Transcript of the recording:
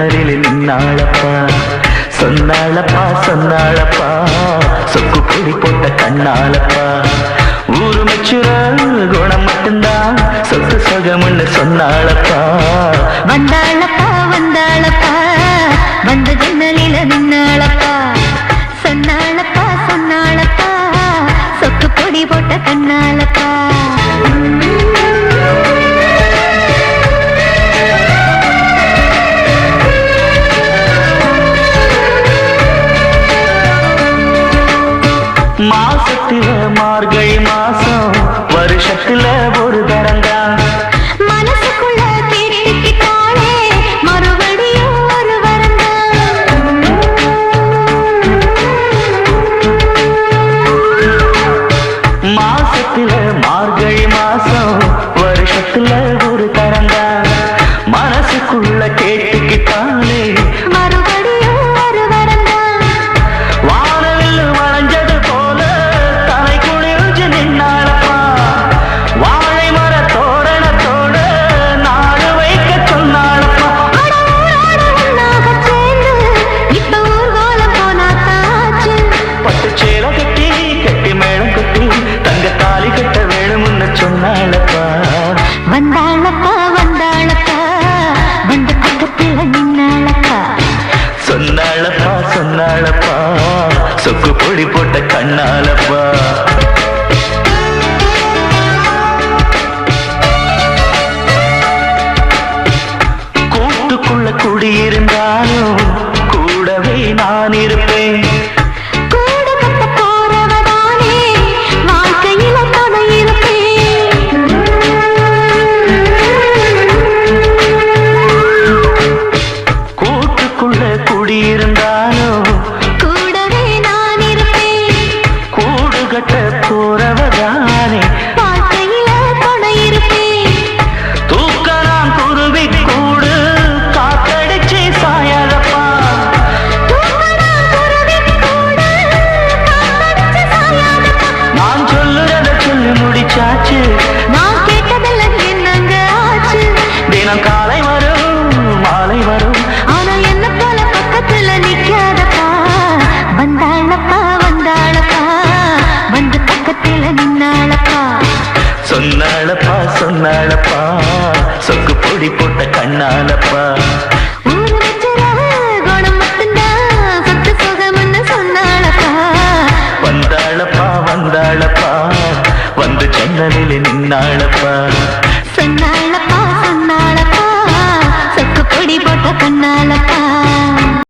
ಕಣ್ಣಲ್ಲಿ ನಿನ್ನಾಳಪ್ಪ சொன்னாளப்பா சொன்னாளப்பா? சொக்கு பொடி போட்ட கண்ணாலப்பா ஊரு மச்சுர குணம் மட்டும்தான். சொத்து சொகமுன்னு சொன்னாளப்பா? மனசுக்குள்ள கேட்டுக்கிட்டாலே. மறுபடியும் ஒரு வரந்தான் வானவில் வளைஞ்சது போல தலை குளிர்ந்து நின்னாளப்பா வாழை மர தோரணத்தோட நாடு வைக்க சொன்னாளப்பா பட்டு சேல கட்டி கட்டி மேளம் கட்டி தங்க தாலி கட்ட வேணும்னு சொன்னாளப்பா வந்தாளப்பா சொக்கு போட்ட கண்ணாலப்பா. கூட்டுக்குள்ள குடியிருந்தாலும் கூடவே நான் இருப்பேன். சொன்னாளப்பா சொக்கு பொடி போட்ட கண்ணாலப்பா வந்தாளப்பா. வந்து ஜன்னலில் நின்னாளப்பா.